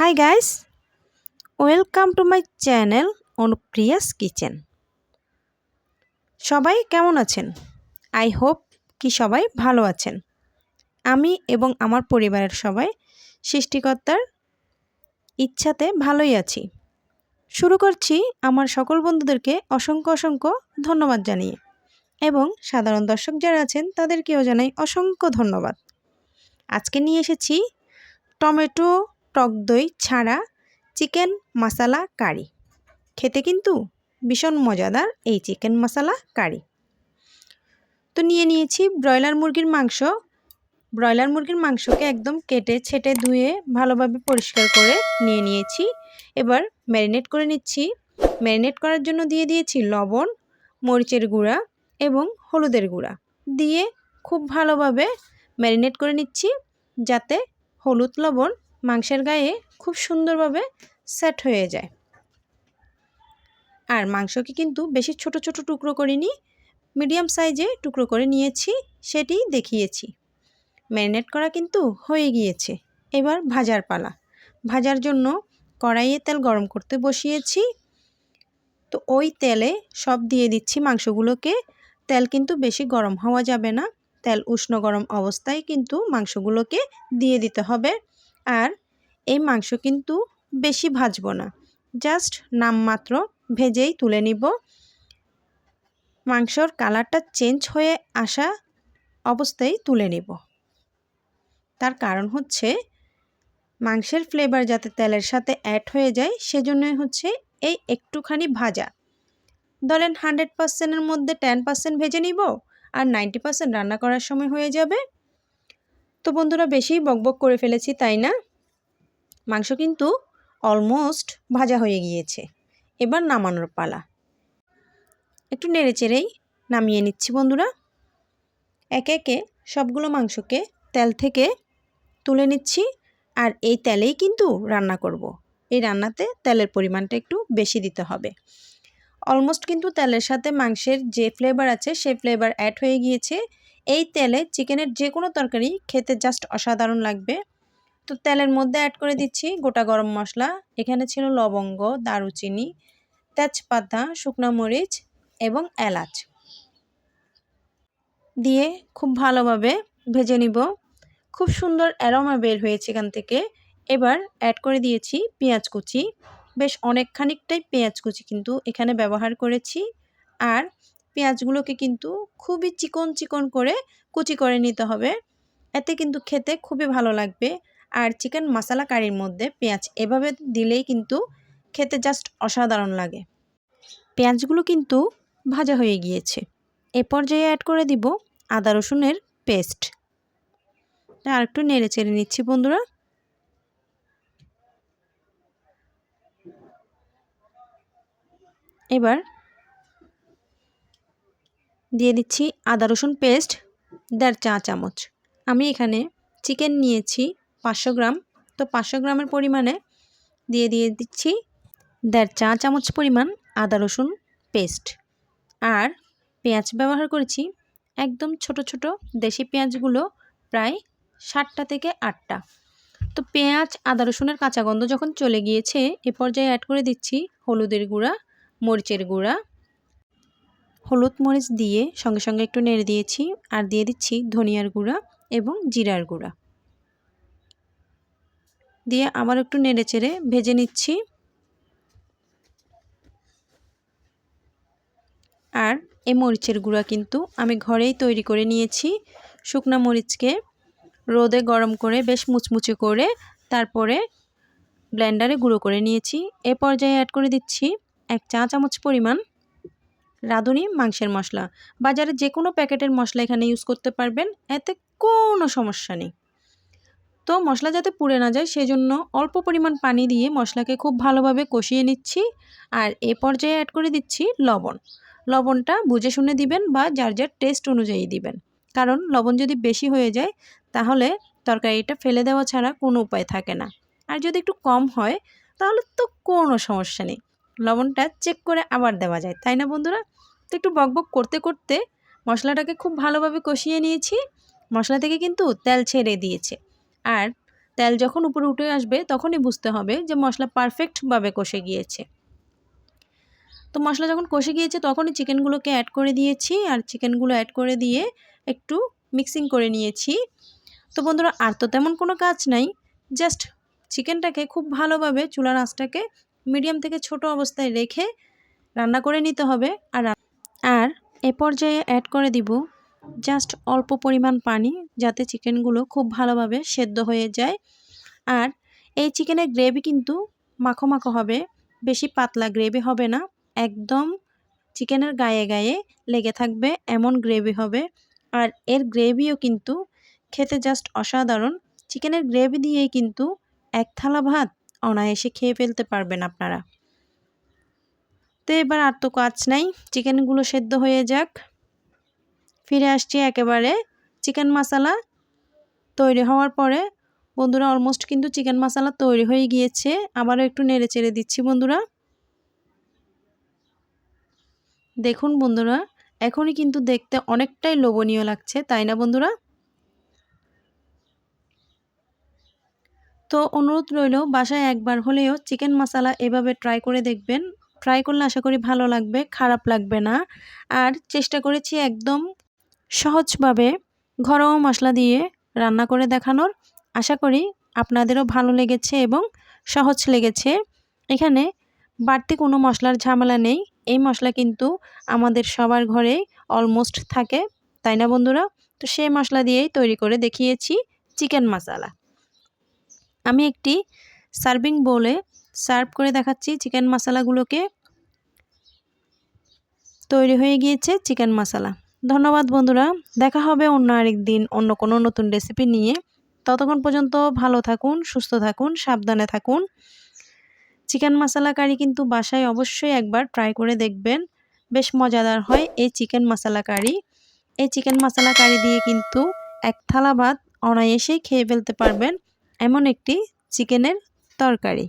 Hi guys welcome to my channel Anupriya's kitchen সবাই কেমন আছেন? আই হোপ কি সবাই ভালো আছেন। আমি এবং আমার পরিবারের সবাই সৃষ্টিকর্তার ইচ্ছাতে ভালোই আছি। শুরু করছি আমার সকল বন্ধুদেরকে অসংখ্য অসংখ্য ধন্যবাদ জানিয়ে এবং সাধারণ দর্শক যারা আছেন তাদেরকেও জানাই অসংখ্য ধন্যবাদ। আজকে নিয়ে এসেছি টমেটো টক দই, ছাড়া চিকেন মশালা কারি। খেতে কিন্তু ভীষণ মজাদার এই চিকেন মশালা কারি। তো নিয়ে নিয়েছি ব্রয়লার মুরগির মাংস। ব্রয়লার মুরগির মাংসকে একদম কেটে, ছেটে, ধুয়ে ভালোভাবে পরিষ্কার করে নিয়ে নিয়েছি। এবার ম্যারিনেট করে নিচ্ছি। ম্যারিনেট করার জন্য দিয়ে দিয়েছি লবণ, মরিচের গুঁড়া এবং হলুদের গুঁড়া। দিয়ে খুব ভালোভাবে ম্যারিনেট করে নিচ্ছি যাতে হলুদ লবণ মাংসের গায়ে খুব সুন্দরভাবে সেট হয়ে যায়। আর মাংসকে কিন্তু বেশি ছোট ছোট টুকরো করিনি মিডিয়াম সাইজে টুকরো করে নিয়েছি, সেটি দেখিয়েছি। ম্যারিনেট করা কিন্তু হয়ে গিয়েছে। এবার ভাজার পালা। ভাজার জন্য কড়াইয়ে তেল গরম করতে বসিয়েছি। তো ওই তেলে সব দিয়ে দিচ্ছি মাংসগুলোকে। তেল কিন্তু বেশি গরম হওয়া যাবে না। তেল উষ্ণ গরম অবস্থায় কিন্তু মাংসগুলোকে দিয়ে দিতে হবে। আর এই মাংস কিন্তু বেশি ভাজবো না। জাস্ট নামমাত্র ভেজেই তুলে নিব। মাংসর কালারটা চেঞ্জ হয়ে আসা অবস্থায় তুলে নিব। তার কারণ হচ্ছে মাংসের ফ্লেভার যাতে তেলের সাথে অ্যাড হয়ে যায়, সেজন্যই হচ্ছে এই একটুখানি ভাজা। ধরেন হান্ড্রেড পার্সেন্টের মধ্যে টেন পার্সেন্ট ভেজে নিব আর নাইনটি পার্সেন্ট রান্না করার সময় হয়ে যাবে। তো বন্ধুরা বেশি বকবক করে ফেলেছি, তাই না? মাংস কিন্তু অলমোস্ট ভাজা হয়ে গিয়েছে। এবার নামানোর পালা। একটু নেড়ে চেড়েই নামিয়ে নিচ্ছি বন্ধুরা। একে একে সবগুলো মাংসকে তেল থেকে তুলে নিচ্ছি আর এই তেলেই কিন্তু রান্না করব। এই রান্নাতে তেলের পরিমাণটা একটু বেশি দিতে হবে। অলমোস্ট কিন্তু তেলের সাথে মাংসের যে ফ্লেভার আছে সেই ফ্লেভার অ্যাড হয়ে গিয়েছে। এই তেলে চিকেনের যে কোনো তরকারি খেতে জাস্ট অসাধারণ লাগবে। তো তেলের মধ্যে অ্যাড করে দিচ্ছি গোটা গরম মশলা। এখানে ছিল লবঙ্গ, দারুচিনি, তেজপাতা, শুকনো মরিচ এবং এলাচ। দিয়ে খুব ভালোভাবে ভেজে নিব। খুব সুন্দর অ্যারোমা বের হয়েছে এখান থেকে। এবার অ্যাড করে দিয়েছি পেঁয়াজ কুচি। বেশ অনেক খানিকটাই পেঁয়াজ কুচি কিন্তু এখানে ব্যবহার করেছি। আর পেঁয়াজগুলোকে কিন্তু খুবই চিকন চিকন করে কুচি করে নিতে হবে। এতে কিন্তু খেতে খুবই ভালো লাগবে। আর চিকেন মশলা কারির মধ্যে পেঁয়াজ এভাবে দিলেই কিন্তু খেতে জাস্ট অসাধারণ লাগে। পেঁয়াজগুলো কিন্তু ভাজা হয়ে গিয়েছে। এ পর্যায়ে অ্যাড করে দিব আদা রসুনের পেস্ট আর একটু নেড়ে চেড়ে নিচ্ছি বন্ধুরা। এবার দিয়ে দিচ্ছি আদা রসুন পেস্ট, দেড় চা চামচ। আমি এখানে চিকেন নিয়েছি পাঁচশো গ্রাম। তো পাঁচশো গ্রামের পরিমাণে দিয়ে দিয়ে দিচ্ছি দেড় চা চামচ পরিমাণ আদা রসুন পেস্ট। আর পেঁয়াজ ব্যবহার করেছি একদম ছোট ছোট দেশি পেঁয়াজগুলো প্রায় ষাটটা থেকে আটটা। তো পেঁয়াজ, আদা রসুনের কাঁচা গন্ধ যখন চলে গিয়েছে, এ পর্যায়ে অ্যাড করে দিচ্ছি হলুদের গুঁড়া, মরিচের গুঁড়া হলুদ মরিচ দিয়ে সঙ্গে সঙ্গে একটু নেড়ে দিয়েছি আর দিয়ে দিচ্ছি ধনিয়ার গুঁড়া এবং জিরার গুঁড়া। দিয়ে আবার একটু নেড়ে চেড়ে ভেজে নিচ্ছি। আর এই মরিচের গুঁড়া কিন্তু আমি ঘরেই তৈরি করে নিয়েছি। শুকনো মরিচকে রোদে গরম করে বেশ মুচমুচে করে তারপরে ব্লেন্ডারে গুঁড়ো করে নিয়েছি। এ পর্যায়ে অ্যাড করে দিচ্ছি এক চা চামচ পরিমাণ রাঁধুনি, মাংসের মশলা। বাজারে যে কোনো প্যাকেটের মশলা এখানে ইউজ করতে পারবেন, এতে কোনো সমস্যা নেই। তো মশলা যাতে পুড়ে না যায়, সেজন্য অল্প পরিমাণ পানি দিয়ে মশলাকে খুব ভালোভাবে কষিয়ে নিচ্ছি। আর এ পর্যায়ে অ্যাড করে দিচ্ছি লবণ। লবণটা বুঝে শুনে দিবেন বা যার যার টেস্ট অনুযায়ী দিবেন। কারণ লবণ যদি বেশি হয়ে যায়, তাহলে তরকারিটা ফেলে দেওয়া ছাড়া কোনো উপায় থাকে না। আর যদি একটু কম হয়, তাহলে তো কোনো সমস্যা নেই। লবণটা চেক করে আবার দেওয়া যায়, তাই না বন্ধুরা? তো একটু বকবক করতে করতে মশলাটাকে খুব ভালোভাবে কষিয়ে নিয়েছি, মশলা থেকে কিন্তু তেল ছেড়ে দিয়েছে। আর তেল যখন উপরে উঠে আসবে তখনই বুঝতে হবে যে মশলা পারফেক্টভাবে কষে গিয়েছে। তো মশলা যখন কষে গিয়েছে তখনই চিকেনগুলোকে অ্যাড করে দিয়েছি, আর চিকেনগুলো অ্যাড করে দিয়ে একটু মিক্সিং করে নিয়েছি। তো বন্ধুরা, আর তো তেমন কোনো কাজ নাই জাস্ট চিকেনটাকে খুব ভালোভাবে চুলার আঁচটাকে মিডিয়াম থেকে ছোট অবস্থায় রেখে রান্না করে নিতে হবে। আর আর এ পর্যায়ে অ্যাড করে দিব জাস্ট অল্প পরিমাণ পানি যাতে চিকেনগুলো খুব ভালোভাবে সেদ্ধ হয়ে যায়। আর এই চিকেনের গ্রেভি কিন্তু মাখো মাখো হবে, বেশি পাতলা গ্রেভি হবে না, একদম চিকেনের গায়ে গায়ে লেগে থাকবে এমন গ্রেভি হবে। আর এর গ্রেভিও কিন্তু খেতে জাস্ট অসাধারণ। চিকেনের গ্রেভি দিয়েই কিন্তু এক থালা ভাত অনায়াসে খেয়ে ফেলতে পারবেন আপনারা। তো এবার আর তো কাজ নাই, চিকেনগুলো সেদ্ধ হয়ে যাক। ফিরে আসছি একেবারে চিকেন মশলা তৈরি হওয়ার পরে। বন্ধুরা অলমোস্ট কিন্তু চিকেন মশলা তৈরি হয়ে গিয়েছে। আবারও একটু নেড়ে চেড়ে দিচ্ছি বন্ধুরা। দেখুন বন্ধুরা, এখনই কিন্তু দেখতে অনেকটাই লোভনীয় লাগছে, তাই না বন্ধুরা? তো অনুরোধ রইল, বাসায় একবার হলেও চিকেন মশলা এভাবে ট্রাই করে দেখবেন। ট্রাই করলে আশা করি ভালো লাগবে, খারাপ লাগবে না। আর চেষ্টা করেছি একদম সহজভাবে ঘরোয়া মশলা দিয়ে রান্না করে দেখানোর। আশা করি আপনাদেরও ভালো লেগেছে এবং সহজ লেগেছে। এখানে বাড়তি কোনো মশলার ঝামেলা নেই। এই মশলা কিন্তু আমাদের সবার ঘরে অলমোস্ট থাকে, তাই না বন্ধুরা? তো সেই মশলা দিয়েই তৈরি করে দেখিয়েছি চিকেন মশলা। আমি একটি সার্ভিং বোলে সার্ভ করে দেখাচ্ছি চিকেন মশলাগুলোকে। তৈরি হয়ে গিয়েছে চিকেন মশলা। ধন্যবাদ বন্ধুরা, দেখা হবে অন্য আরেক দিন অন্য কোনো নতুন রেসিপি নিয়ে। ততক্ষণ পর্যন্ত ভালো থাকুন, সুস্থ থাকুন, সাবধানে থাকুন। চিকেন মশলা কারি কিন্তু বাসায় অবশ্যই একবার ট্রাই করে দেখবেন। বেশ মজাদার হয় এই চিকেন মশলা কারি। এই চিকেন মশলা কারি দিয়ে কিন্তু এক থালা ভাত অনায়াসেই খেয়ে ফেলতে পারবেন। এমন একটি চিকেনের তরকারি।